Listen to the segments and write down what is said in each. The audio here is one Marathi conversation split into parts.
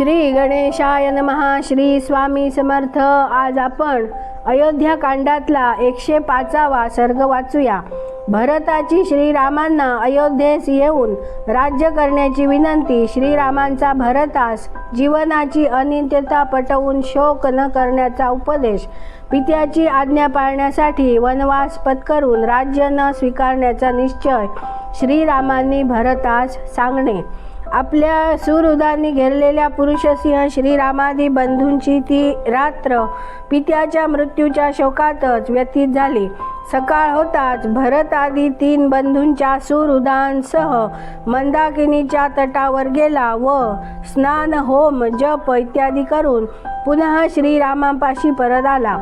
श्री गणेशाय नमहा श्री स्वामी समर्थ. आज आपण अयोध्या कांडातला एकशे पाचावा सर्ग वाचूया. भरताची श्रीरामांना अयोध्येस येऊन राज्य करण्याची विनंती श्रीरामांचा भरतास जीवनाची अनित्यता पटवून शोक न करण्याचा उपदेश पित्याची आज्ञा पाळण्यासाठी वनवास पत्करून राज्य न स्वीकारण्याचा निश्चय श्रीरामांनी भरतास सांगणे. आपल्या सुहृदांनी घेरलेल्या पुरुषसिंह श्रीरामादी बंधूंची ती रात्र पित्याच्या मृत्यूच्या शोकातच व्यतीत झाली. सकाळ होताच भरत आदी तीन बंधूंच्या सुहृदांसह मंदाकिनीच्या तटावर गेला व स्नान होम जप इत्यादी करून पुन्हा श्रीरामापाशी परत आला.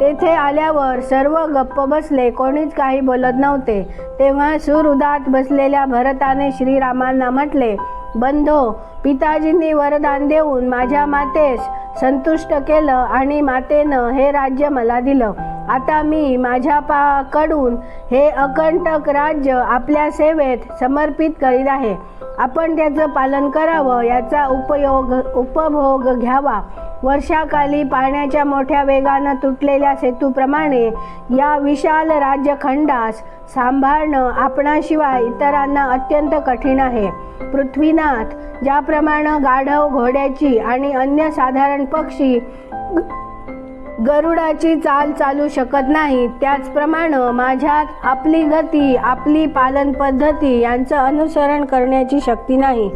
तेथे आल्यावर सर्व गप्प बसले. कोणीच काही बोलत नव्हते. तेव्हा सुहृदात बसलेल्या भरताने श्रीरामांना म्हटले बंधो पिताजींनी वरदान देऊन माझ्या मातेस संतुष्ट केलं आणि मातेनं हे राज्य मला दिलं. आता मी माझ्या पाकडून हे अकंटक राज्य आपल्या सेवेत समर्पित करीत आहे. आपण त्याचं पालन करावं याचा उपयोग उपभोग घ्यावा. वर्षाकाली पाण्याच्या मोठ्या वेगानं तुटलेल्या सेतूप्रमाणे या विशाल राज्यखंडास सांभाळणं आपणाशिवाय इतरांना अत्यंत कठीण आहे. पृथ्वीनाथ ज्याप्रमाणे गाढव घोड्याची आणि अन्य साधारण पक्षी गरुडाची चाल चालू शकत नाही. त्याचप्रमाणे माझ्यात आपली गती आपली पालन पद्धती यांचं अनुसरण करण्याची शक्ती नाही.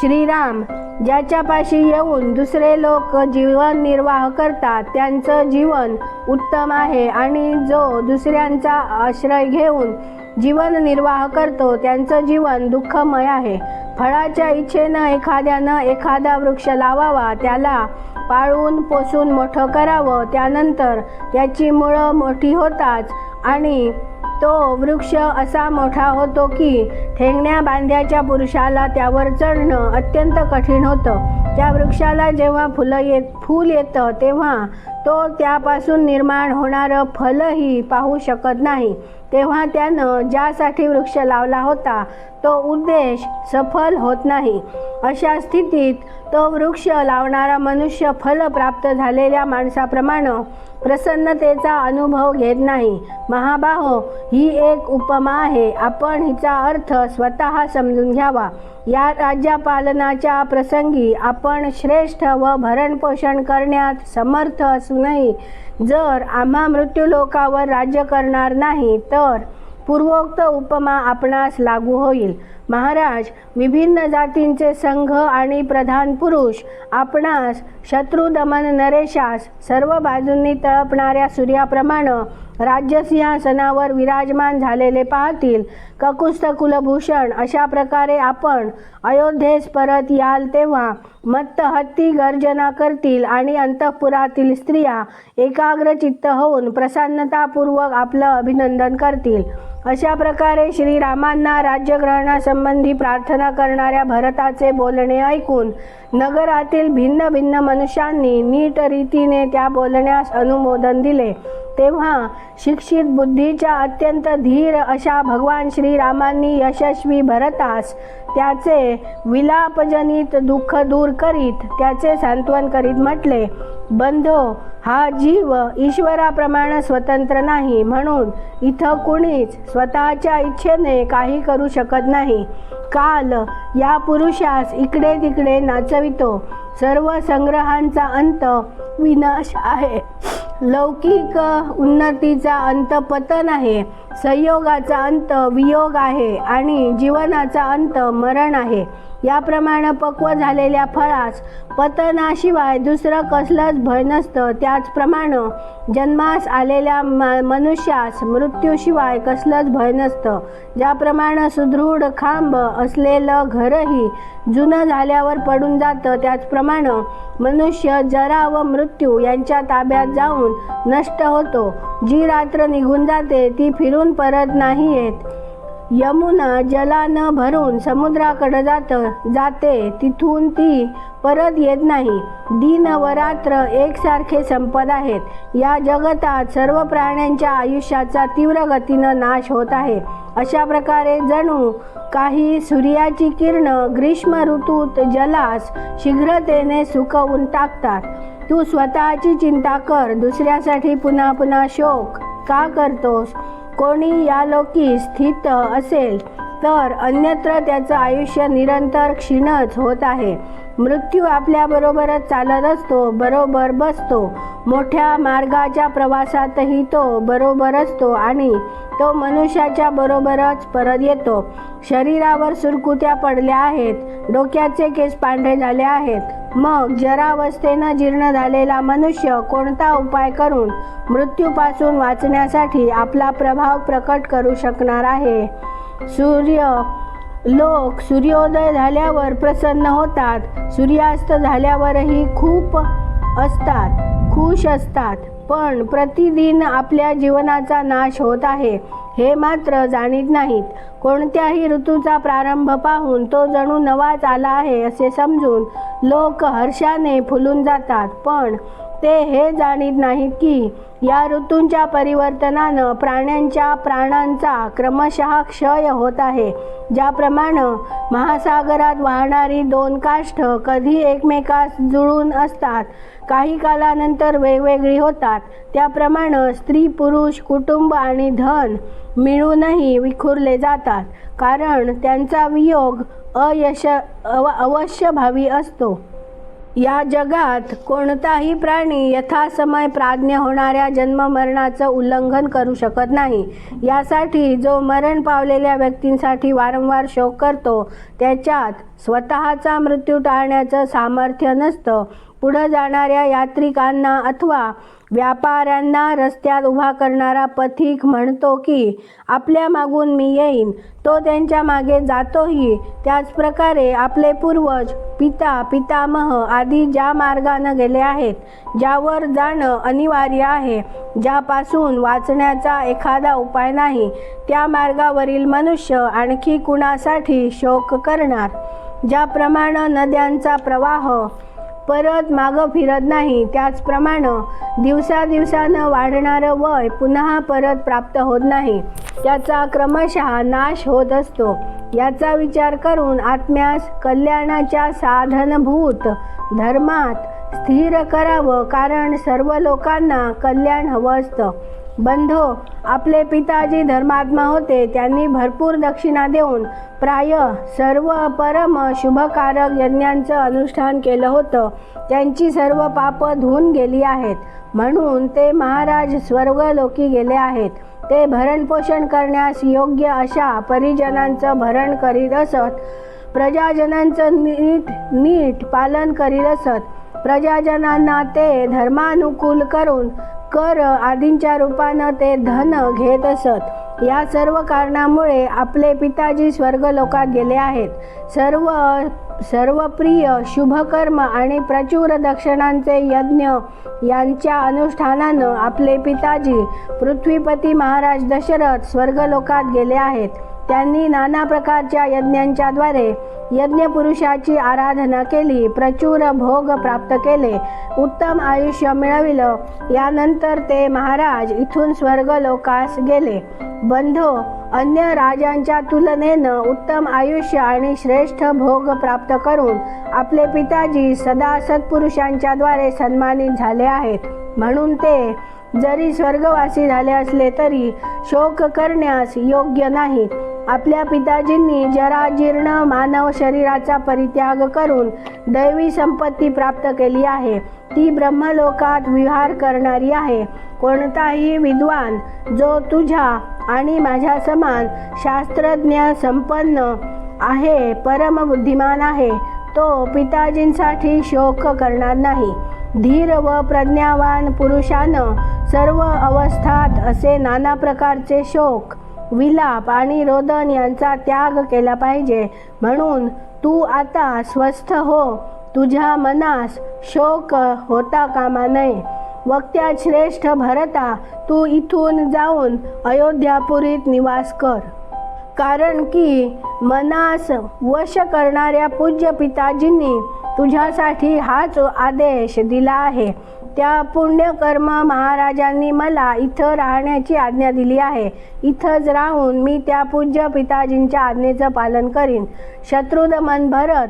श्रीराम ज्याच्यापाशी येऊन दुसरे लोक जीवन निर्वाह करतात त्यांचं जीवन उत्तम आहे आणि जो दुसऱ्यांचा आश्रय घेऊन जीवन निर्वाह करतो त्यांचं जीवन दुःखमय आहे. फळाच्या इच्छेनं एखाद्यानं एखादा वृक्ष लावावा त्याला पाळून पोसून मोठं करावं त्यानंतर त्याची मुळं मोठी होताच आणि तो वृक्ष असा मोठा होतो की ठेंगण्या बांध्याच्या पुरुषाला त्यावर चढणं अत्यंत कठीण होतं. त्या वृक्षाला जेव्हा फुलं येत फूल येतं तेव्हा तो त्यापासून निर्माण होणारं फलही पाहू शकत नाही. तेव्हा त्यानं ज्यासाठी वृक्ष लावला होता तो उद्देश सफल होत नाही. अशा स्थितीत तो वृक्ष लावणारा मनुष्य फल प्राप्त झालेल्या माणसाप्रमाणे प्रसन्नतेचा अनुभव घेत नाही. महाबाहो ही एक उपमा आहे. आपण हिचा अर्थ स्वतः समजून घ्यावा. या राज्यपालनाच्या प्रसंगी आपण श्रेष्ठ व भरणपोषण करण्यात समर्थ असूनही जर आम्हा मृत्यूलोकावर राज्य करणार नाही तर पूर्वोक्त उपमा आपणास लागू होईल. महाराज विभिन्न जातींचे संघ आणि प्रधान पुरुष आपणास शत्रुदमन नरेशास सर्व बाजूंनी तळपणाऱ्या सूर्याप्रमाणे राज्यसिंहासनावर विराजमान झालेले पाहतील. ककुस्त कुलभूषण अशा प्रकारे आपण अयोध्येस परत याल तेव्हा मत्त हत्ती गर्जना करतील आणि अंतःपुरातील स्त्रिया एकाग्रचित्त होऊन प्रसन्नतापूर्वक आपलं अभिनंदन करतील. अशा प्रकारे श्रीरामांना राज्यग्रहणासंबंधी प्रार्थना करणाऱ्या भरताचे बोलणे ऐकून नगरातील भिन्न भिन्न मनुष्यांनी नीट रीतीने त्या बोलण्यास अनुमोदन दिले. तेव्हा शिक्षित बुद्धीच्या अत्यंत धीर अशा भगवान श्रीरामांनी यशस्वी भरतास त्याचे विलापजनित दुःख दूर करीत त्याचे सांत्वन करीत म्हटले बंधो हा जीव ईश्वराप्रमाणे स्वतंत्र नाही म्हणून इथं कुणीच स्वतःच्या इच्छेने काही करू शकत नाही. काल या पुरुषास इकडे तिकडे नाचवितो. सर्व संग्रहांचा अंत विनाश आहे. लौकिक उन्नतीचा अंत पतन आहे. संयोगाचा अंत वियोग आहे आणि जीवनाचा अंत मरण आहे. याप्रमाणे पक्व झालेल्या फळास पतनाशिवाय दुसरं कसलंच भय नसतं. त्याचप्रमाणे जन्मास आलेल्या मनुष्यास मृत्यूशिवाय कसलंच भय नसतं. ज्याप्रमाणे सुदृढ खांब असलेलं घरही जुनं झाल्यावर पडून जातं त्याचप्रमाणे मनुष्य जरा व मृत्यू यांच्या ताब्यात जाऊन नष्ट होतो. जी रात्र निघून जाते ती फिरून परत नाही येत. यमुना जलानं भरून समुद्राकडे जात जाते. तिथून ती परत येत नाही. दिन व रात्र एकसारखे संपत आहेत. या जगतात सर्व प्राण्यांच्या आयुष्याचा तीव्र गतीनं नाश होत आहे. अशा प्रकारे जणू काही सूर्याची किरणं ग्रीष्म ऋतूत जलास शीघ्रतेने सुकवून टाकतात. तू स्वतःची चिंता कर. दुसऱ्यासाठी पुन्हा पुन्हा शोक का करतोस? कोणी या लोकी स्थित असेल तर अन्यत्र त्याचं आयुष्य निरंतर क्षीणच होत आहे. मृत्यू आपल्याबरोबरच चालत असतो बरोबर बसतो. मोठ्या मार्गाच्या प्रवासातही तो बरोबर असतो आणि तो मनुष्याच्या बरोबरच परत येतो. शरीरावर सुरकुत्या पडल्या आहेत डोक्याचे केस पांढरे झाले आहेत. मग जरावस्थेनं जीर्ण झालेला मनुष्य कोणता उपाय करून मृत्यूपासून वाचण्यासाठी आपला प्रभाव प्रकट करू शकणार आहे? सूर्य लोक सूर्योदय झाल्यावर प्रसन्न होतात. सूर्यास्त झाल्यावरही खूप असतात खुश असतात. पण प्रतिदिन आपल्या जीवनाचा नाश होत आहे हे मात्र जाणीत नाहीत. कोणत्याही ऋतूचा प्रारंभ पाहून तो जणू नवाच आला आहे असे समजून लोक हर्षाने फुलून जातात. पण ते हे जाणीत नाहीत की या ऋतूंच्या परिवर्तनानं प्राण्यांच्या प्राणांचा क्रमशः क्षय होत आहे. ज्याप्रमाणे महासागरात वाहणारी दोन काष्ठ कधी एकमेकास जुळून असतात काही कालानंतर वेगवेगळी होतात. त्याप्रमाणे स्त्री पुरुष कुटुंब आणि धन मिळूनही विखुरले जातात कारण त्यांचा वियोग अयश अव अवश्यभावी असतो. या जगात कोणताही प्राणी यथासमय प्राज्ञ होणाऱ्या जन्ममरणाचं उल्लंघन करू शकत नाही. यासाठी जो मरण पावलेल्या व्यक्तींसाठी वारंवार शोक करतो त्याच्यात स्वतःचा मृत्यू टाळण्याचं सामर्थ्य नसतं. पुढं जाणाऱ्या यात्रिकांना अथवा व्यापाऱ्यांना रस्त्यात उभा करणारा पथिक म्हणतो की आपल्या मागून मी येईन तो त्यांच्या मागे जातोही. त्याचप्रकारे आपले पूर्वज पिता पितामह आदी ज्या मार्गानं गेले आहेत ज्यावर जाणं अनिवार्य आहे ज्यापासून वाचण्याचा एखादा उपाय नाही त्या मार्गावरील मनुष्य आणखी कुणासाठी शोक करणार? ज्याप्रमाणे नद्यांचा प्रवाह परत मागं फिरत नाही. त्याचप्रमाणे दिवसा दिवसानं वाढणारं वय पुन्हा परत प्राप्त होत नाही. त्याचा क्रमशः नाश होत असतो. याचा विचार करून आत्म्यास कल्याणाच्या साधनभूत धर्मात स्थिर करावं कारण सर्व लोकांना कल्याण हवं असतं. बंधो आपले पिताजी धर्मात्मा होते त्यांनी भरपूर दक्षिणा देऊन प्राय सर्व परम शुभकारक यज्ञांचं अनुष्ठान केलं होतं. त्यांची सर्व पापं धुवून गेली आहेत. म्हणून ते महाराज स्वर्गलोकी गेले आहेत. ते भरणपोषण करण्यास योग्य अशा परिजनांचं भरण करीत असत. प्रजाजनांचं नीट नीट पालन करीत असत. प्रजाजनांना ते धर्मानुकूल करून कर आदींच्या रूपानं ते धन घेत असत. या सर्व कारणामुळे आपले पिताजी स्वर्गलोकात गेले आहेत. सर्व सर्वप्रिय शुभकर्म आणि प्रचुर दक्षिणांचे यज्ञ यांच्या अनुष्ठानानं आपले पिताजी पृथ्वीपती महाराज दशरथ स्वर्गलोकात गेले आहेत. त्यांनी नाना प्रकारच्या यज्ञांच्याद्वारे यज्ञपुरुषाची आराधना केली प्रचुर भोग प्राप्त केले उत्तम आयुष्य मिळविलं. यानंतर ते महाराज इथून स्वर्गलोकास गेले. बंधो अन्य राजांच्या तुलनेनं उत्तम आयुष्य आणि श्रेष्ठ भोग प्राप्त करून आपले पिताजी सदा सत्पुरुषांच्याद्वारे सन्मानित झाले आहेत. म्हणून ते जरी स्वर्गवासी झाले असले तरी शोक करण्यास योग्य नाहीत. आपल्या पिताजींनी जराजीर्ण मानव शरीराचा परित्याग करून दैवी संपत्ती प्राप्त केली आहे. ती ब्रह्मलोकात विहार करणारी आहे. कोणताही विद्वान जो तुझ्या आणि माझ्या समान शास्त्रज्ञ संपन्न आहे परमबुद्धिमान आहे तो पिताजींसाठी शोक करणार नाही. धीर व प्रज्ञावान पुरुषानं सर्व अवस्थात असे नाना प्रकारचे शोक विलाप आणि रोदन यांचा त्याग केला पाहिजे. म्हणून तू आता स्वस्थ हो. तुझ्या मनास शोक होता कामा नये. वक्त्या श्रेष्ठ भरता तू इथून जाऊन अयोध्यापुरीत निवास कर. कारण की मनास वश करणाऱ्या पूज्य पिताजींनी तुझ्यासाठी हाच आदेश दिला आहे. त्या पुण्यकर्म महाराजांनी मला इथं राहण्याची आज्ञा दिली आहे. इथंच राहून मी त्या पूज्य पिताजींच्या आज्ञेचं पालन करीन. शत्रुदमन भरत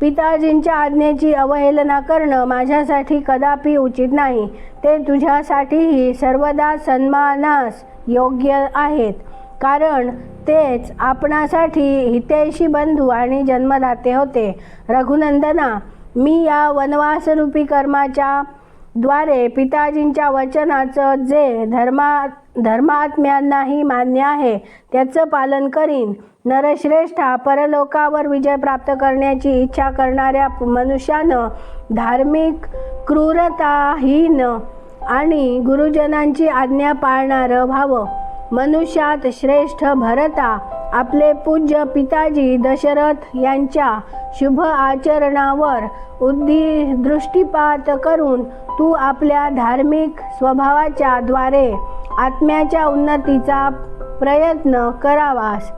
पिताजींच्या आज्ञेची अवहेलना करणं माझ्यासाठी कदापि उचित नाही. ते तुझ्यासाठीही सर्वदा सन्मानास योग्य आहेत. कारण तेच आपणासाठी हितेशी बंधू आणि जन्मदाते होते. रघुनंदना मी या वनवासरूपी कर्माच्या द्वारे पिताजींच्या वचनाचं जे धर्मा धर्मात्म्यांनाही मान्य आहे त्याचं पालन करीन. नरश्रेष्ठा परलोकावर विजय प्राप्त करण्याची इच्छा करणाऱ्या मनुष्यानं धार्मिक क्रूरताहीन आणि गुरुजनांची आज्ञा पाळणारं व्हावं. मनुष्यात श्रेष्ठ भरता आपले पूज्य पिताजी दशरथ यांच्या शुभ आचरणावर उद्दी दृष्टीपात करून तू आपल्या धार्मिक स्वभावाच्या द्वारे आत्म्याच्या उन्नतीचा प्रयत्न करावास.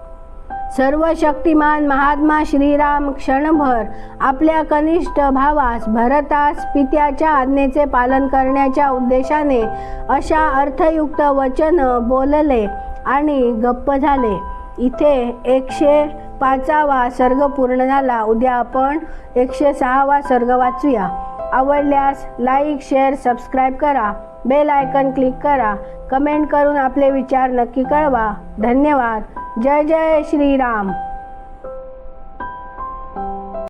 सर्व शक्तिमान महात्मा श्रीराम क्षणभर आपल्या कनिष्ठ भावास भरतास पित्याच्या आज्ञेचे पालन करण्याच्या उद्देशाने अशा अर्थयुक्त वचन बोलले आणि गप्प झाले. इथे एकशे पाचावा सर्ग पूर्ण झाला. उद्या आपण एकशे सहावा सर्ग वाचूया. आवडल्यास लाईक शेअर सबस्क्राईब करा. बेल आयकन क्लिक करा. कमेंट करून आपले विचार नक्की कळवा. धन्यवाद. जय जय श्रीराम.